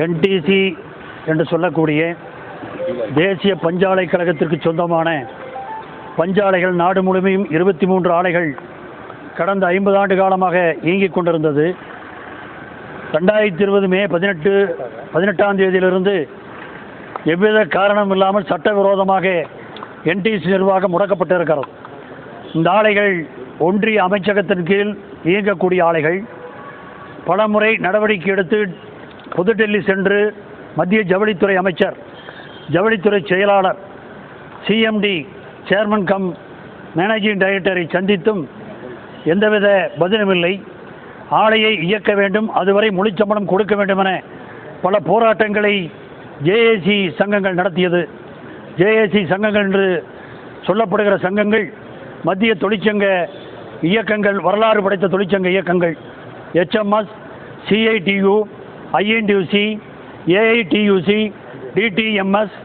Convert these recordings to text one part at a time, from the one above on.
NTC என்று சொல்லக்கூடிய தேசிய பஞ்சாலை கழகத்திற்கு சொந்தமான பஞ்சாலைகள் நாடு முழுமையும் இருபத்தி மூன்று ஆலைகள் கடந்த ஐம்பது ஆண்டு காலமாக இயங்கிக் கொண்டிருந்தது. ரெண்டாயிரத்தி இருபது மே பதினெட்டு பதினெட்டாம் தேதியிலிருந்து எவ்வித காரணம் இல்லாமல் சட்டவிரோதமாக என்டிசி நிர்வாகம் முடக்கப்பட்டிருக்கிறது. இந்த ஆலைகள் ஒன்றிய அமைச்சகத்தின் கீழ் இயங்கக்கூடிய ஆலைகள். பலமுறை நடவடிக்கை எடுத்து புதுடெல்லி சென்று மத்திய ஜவுளித்துறை அமைச்சர் ஜவுளித்துறை செயலாளர் சிஎம்டி சேர்மன் கம் மேனேஜிங் டைரக்டரை சந்தித்தும் எந்தவித பதிலுமில்லை ஆலையை இயக்க வேண்டும் அதுவரை முழுச்சம்பளம் கொடுக்க வேண்டும் என பல போராட்டங்களை ஜேஏசி சங்கங்கள் நடத்தியது. ஜேஏசி சங்கங்கள் என்று சொல்லப்படுகிற சங்கங்கள் மத்திய தொழிற்சங்க இயக்கங்கள் வரலாறு படைத்த தொழிற்சங்க இயக்கங்கள் HMS CITU INTUC AITUC TTMS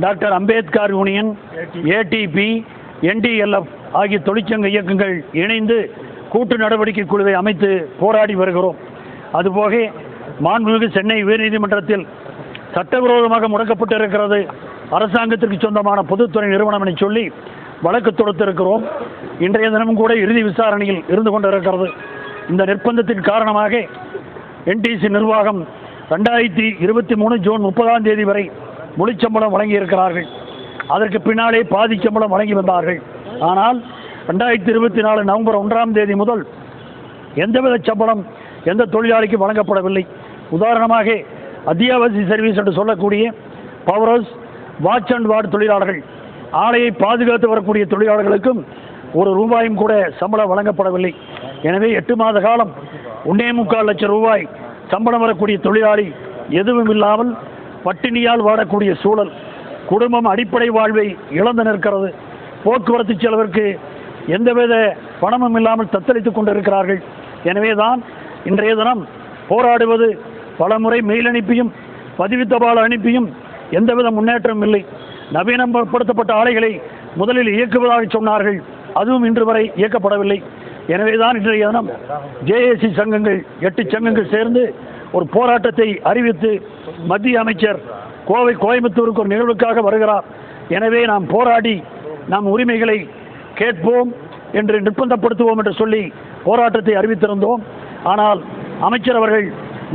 doctor Ambedkar union ATP NTLF ஆகிய தொழிற்சங்க இயக்கங்கள் இணைந்து கூட்டு நடவடிக்கை குழுவை அமைத்து போராடி வருகிறோம். அதுபோக மாண்புமிகு சென்னை உயர்நீதிமன்றத்தில் சட்டவிரோதமாக முடக்கப்பட்டிருக்கிறது. அரசாங்கத்திற்கு சொந்தமான பொதுத்துறை நிறுவனம் என சொல்லி வழக்கு தொடுத்திருக்கிறோம். இன்றைய தினமும் கூட இறுதி விசாரணையில் இருந்து கொண்டிருக்கிறது. இந்த நிர்பந்தத்தின் காரணமாக என்டிசி நிர்வாகம் ரெண்டாயிரத்தி இருபத்தி மூணு ஜூன் முப்பதாம் தேதி வரை முழுச்சம்பளம் வழங்கியிருக்கிறார்கள். அதற்கு பின்னாலே பாதி சம்பளம் வழங்கி வந்தார்கள். ஆனால் ரெண்டாயிரத்தி இருபத்தி நாலு நவம்பர் ஒன்றாம் தேதி முதல் எந்தவித சம்பளம் எந்த தொழிலாளிக்கும் வழங்கப்படவில்லை. உதாரணமாக அத்தியாவசிய சர்வீஸ் என்று சொல்லக்கூடிய பவரஸ் வாட்ச் அண்ட் வார்டு தொழிலாளர்கள் ஆலையை பாதுகாத்து வரக்கூடிய தொழிலாளர்களுக்கும் ஒரு ரூபாயும் கூட சம்பளம் வழங்கப்படவில்லை. எனவே எட்டு மாத காலம் ஒன்னே முக்கால் லட்சம் ரூபாய் சம்பளம் வரக்கூடிய தொழிலாளி எதுவும் இல்லாமல் பட்டினியால் வாடக்கூடிய சூழல் குடும்பம் அடிப்படை வாழ்வை இழந்து நிற்கிறது. போக்குவரத்து செலவிற்கு எந்தவித பணமும் இல்லாமல் தத்தளித்துக் கொண்டிருக்கிறார்கள். எனவே தான் இன்றைய தினம் போராடுவது பலமுறை மெயில் அனுப்பியும் பதிவு தபால் அனுப்பியும் எந்தவித முன்னேற்றமும் இல்லை. நவீனப்படுத்தப்பட்ட ஆலைகளை முதலில் இயக்குவதாக சொன்னார்கள். அதுவும் இன்று வரை இயக்கப்படவில்லை. எனவே தான் இன்றைய தினம் ஜேஏசி சங்கங்கள் எட்டு சங்கங்கள் சேர்ந்து ஒரு போராட்டத்தை அறிவித்து மத்திய அமைச்சர் கோவை கோயம்புத்தூருக்கு ஒரு நிகழ்வுக்காக வருகிறார். எனவே நாம் போராடி நம் உரிமைகளை கேட்போம் என்று நிர்பந்தப்படுத்துவோம் என்று சொல்லி போராட்டத்தை அறிவித்திருந்தோம். ஆனால் அமைச்சர் அவர்கள்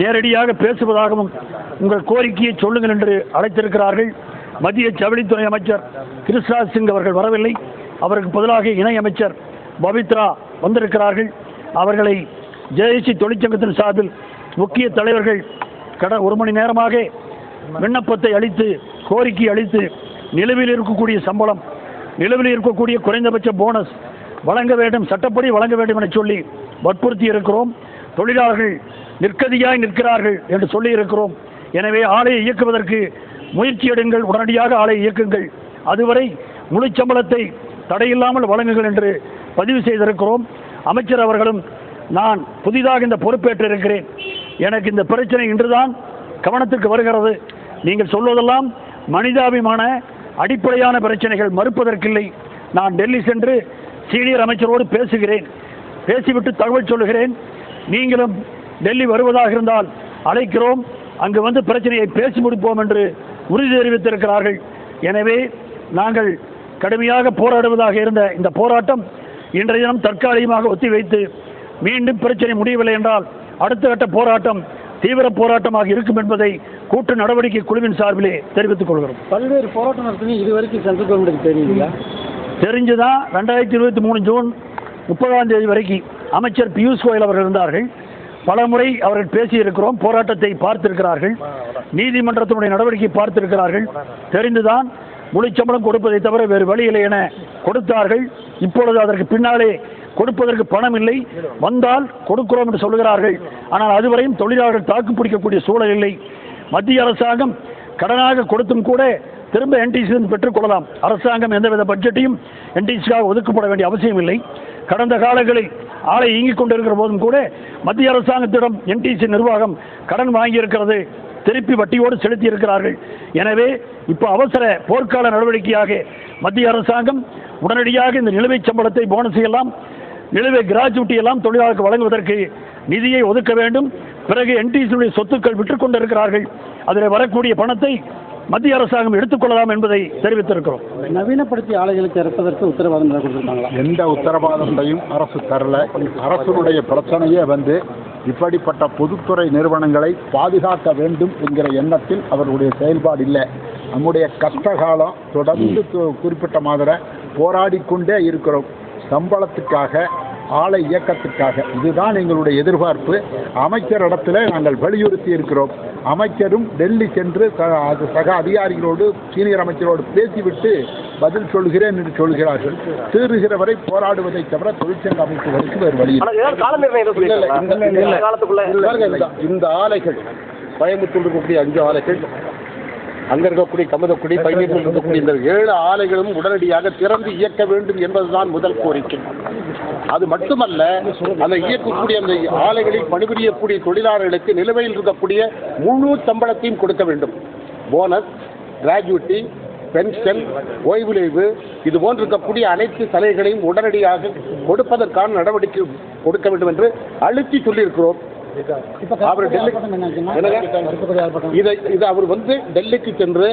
நேரடியாக பேசுவதாகவும் உங்கள் கோரிக்கையை சொல்லுங்கள் என்று அழைத்திருக்கிறார்கள். மத்திய ஜவுளித்துறை அமைச்சர் கிருஷ்ணராஜ் சிங் அவர்கள் வரவில்லை. அவருக்கு பதிலாக இணை அமைச்சர் பவித்ரா வந்திருக்கிறார்கள். அவர்களை ஜேஏசி தொழிற்சங்கத்தின் சார்பில் முக்கிய தலைவர்கள் கட ஒரு மணி நேரமாக விண்ணப்பத்தை அளித்து கோரிக்கை அளித்து நிலுவையில் இருக்கக்கூடிய சம்பளம் நிலுவையில் இருக்கக்கூடிய குறைந்தபட்ச போனஸ் வழங்க வேண்டும் சட்டப்படி வழங்க வேண்டும் என சொல்லி வற்புறுத்தி இருக்கிறோம். தொழிலாளர்கள் நிற்கதியாய் நிற்கிறார்கள் என்று சொல்லி இருக்கிறோம். எனவே ஆலையை இயக்குவதற்கு முயற்சி எடுங்கள் உடனடியாக ஆலை இயக்குங்கள். அதுவரை முழு சம்பளத்தை தடையில்லாமல் வழங்குங்கள் என்று பதிவு செய்திருக்கிறோம். அமைச்சர் அவர்களும் நான் புதிதாக இந்த பொறுப்பேற்று இருக்கிறேன் எனக்கு இந்த பிரச்சனை இன்றுதான் கவனத்துக்கு வருகிறது. நீங்கள் சொல்வதெல்லாம் மனிதாபிமான அடிப்படையான பிரச்சனைகள். மறுப்பதற்கில்லை. நான் டெல்லி சென்று சீனியர் அமைச்சரோடு பேசுகிறேன். பேசிவிட்டு தகவல் சொல்லுகிறேன். நீங்களும் டெல்லி வருவதாக இருந்தால் அழைக்கிறோம். அங்கு வந்து பிரச்சனையை பேசி முடிப்போம் என்று உறுதி தெரிவித்திருக்கிறார்கள். எனவே நாங்கள் கடுமையாக போராடுவதாக இருந்த இந்த போராட்டம் இன்றைய தினம் தற்காலிகமாக ஒத்திவைத்து மீண்டும் பிரச்சனை முடியவில்லை என்றால் அடுத்த கட்ட போராட்டம் தீவிர போராட்டமாக இருக்கும் என்பதை கூட்டு நடவடிக்கை குழுவின் சார்பிலே தெரிவித்துக் கொள்கிறோம். பல்வேறு போராட்டம் நடத்தி இது வரைக்கும் சென்ட்ரல் கவர்மெண்ட்டுக்கு தெரியுங்களா? தெரிஞ்சுதான் ரெண்டாயிரத்தி இருபத்தி மூணு ஜூன் முப்பதாம் தேதி வரைக்கும் அமைச்சர் பியூஷ் கோயல் அவர்கள் இருந்தார்கள். பலமுறை அவர்கள் பேசியிருக்கிறோம் போராட்டத்தை பார்த்திருக்கிறார்கள். நீதிமன்றத்தினுடைய நடவடிக்கை பார்த்திருக்கிறார்கள். தெரிந்துதான் முழுச்சம்பளம் கொடுப்பதை தவிர வேறு வழி இல்லை என கொடுத்தார்கள். இப்பொழுது அதற்கு பின்னாலே கொடுப்பதற்கு பணம் இல்லை. வந்தால் கொடுக்கிறோம் என்று சொல்லுகிறார்கள். ஆனால் அதுவரையும் தொழிலாளர்கள் தாக்கு பிடிக்கக்கூடிய சூழல் இல்லை. மத்திய அரசாங்கம் கடனாக கொடுத்தும் கூட திரும்ப என்டிசி பெற்றுக்கொள்ளலாம் அரசாங்கம் எந்தவித பட்ஜெட்டையும் என்டிசிக்காக ஒதுக்கப்பட வேண்டிய அவசியம் இல்லை. கடந்த காலங்களில் ஆலை இயங்கிக் கொண்டிருக்கிற போதும் கூட மத்திய அரசாங்கத்திடம் என்டிசி நிர்வாகம் கடன் வாங்கியிருக்கிறது. திருப்பி வட்டியோடு செலுத்தி இருக்கிறார்கள் எனவே இப்போ அவசர போர்க்கால நடவடிக்கையாக மத்திய அரசாங்கம் உடனடியாக இந்த நிலுவைச் சம்பளத்தை போனஸ் எல்லாம் நிலுவை கிராஜுவிட்டி எல்லாம் தொழிலாளருக்கு வழங்குவதற்கு நிதியை ஒதுக்க வேண்டும். பிறகு என்டிசியுடைய சொத்துக்கள் விற்றுக் கொண்டிருக்கிறார்கள். அதில் வரக்கூடிய பணத்தை மத்திய அரசாங்கம் எடுத்துக்கொள்ளலாம் என்பதை தெரிவித்திருக்கிறோம். நவீனப்படுத்திய ஆலைகளுக்கு இறப்பதற்கு உத்தரவாதம் கொடுத்துருக்காங்களா எந்த உத்தரவாதத்தையும் அரசு தரல. அரசுடைய பிரச்சனையே வந்து இப்படிப்பட்ட பொதுத்துறை நிறுவனங்களை பாதுகாக்க வேண்டும் என்கிற எண்ணத்தில் அவர்களுடைய செயல்பாடு இல்லை. நம்முடைய கஷ்டகாலம் தொடர்ந்து குறிப்பிட்ட மாதிரி போராடிக்கொண்டே இருக்கிறோம். சம்பளத்துக்காக ஆலை இயக்கத்துக்காக இதுதான் எங்களுடைய எதிர்பார்ப்பு. அமைச்சரிடத்தில் நாங்கள் வலியுறுத்தி இருக்கிறோம். அமைச்சரும் டெல்லி சென்று சக அதிகாரிகளோடு சீனியர் அமைச்சரோடு பேசிவிட்டு பதில் சொல்கிறேன் என்று சொல்கிறார்கள். தீருகிற வரை போராடுவதை தவிர தொழிற்சங்க அமைப்புகளுக்கு வேறு வழி இந்த- ஆலைகள் பயமுத்தூர் இருக்கக்கூடிய அஞ்சு ஆலைகள் அங்க இருக்கக்கூடிய கமதக்குடி பைநீரில் இருக்கக்கூடிய இந்த ஏழு ஆலைகளும் உடனடியாக திறந்து இயக்க வேண்டும் என்பதுதான் முதல் கோரிக்கை. அது மட்டுமல்ல அந்த இயக்கக்கூடிய அந்த ஆலைகளில் பணிபுரியக்கூடிய தொழிலாளர்களுக்கு நிலுவையில் இருக்கக்கூடிய முழு சம்பளத்தையும் கொடுக்க வேண்டும். போனஸ் கிராஜுவிட்டி பென்ஷன் ஓய்வுலேவு இது போன்று இருக்கக்கூடிய அனைத்து சலுகைகளையும் உடனடியாக கொடுப்பதற்கான நடவடிக்கை கொடுக்க வேண்டும் என்று அழுத்தி சொல்லியிருக்கிறோம். அவர் டெல்லி? இதை இது அவர் வந்து டெல்லிக்கு சென்று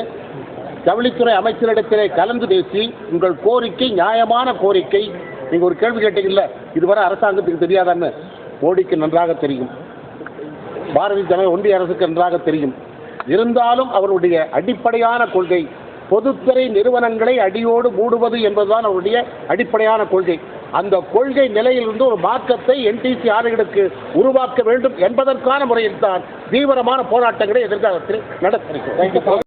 ஜவுளித்துறை அமைச்சரிடத்திலே கலந்து பேசி உங்கள் கோரிக்கை நியாயமான கோரிக்கை நீங்க ஒரு கேள்வி கேட்டீங்கல்ல இதுவரை அரசாங்கத்துக்கு தெரியாதான்னு மோடிக்கு நன்றாக தெரியும். பாரதிய ஜனதா ஒன்றிய அரசுக்கு நன்றாக தெரியும். இருந்தாலும் அவருடைய அடிப்படையான கொள்கை பொதுத்துறை நிறுவனங்களை அடியோடு மூடுவது என்பதுதான் அவருடைய அடிப்படையான கொள்கை. அந்த கொள்கை நிலையிலிருந்து ஒரு மாற்றத்தை என்டிசி ஆலைகளுக்கு உருவாக்க வேண்டும் என்பதற்கான முறையில் தான் தீவிரமான போராட்டங்களை எதிர்காலத்தில் நடத்திருக்கிறோம்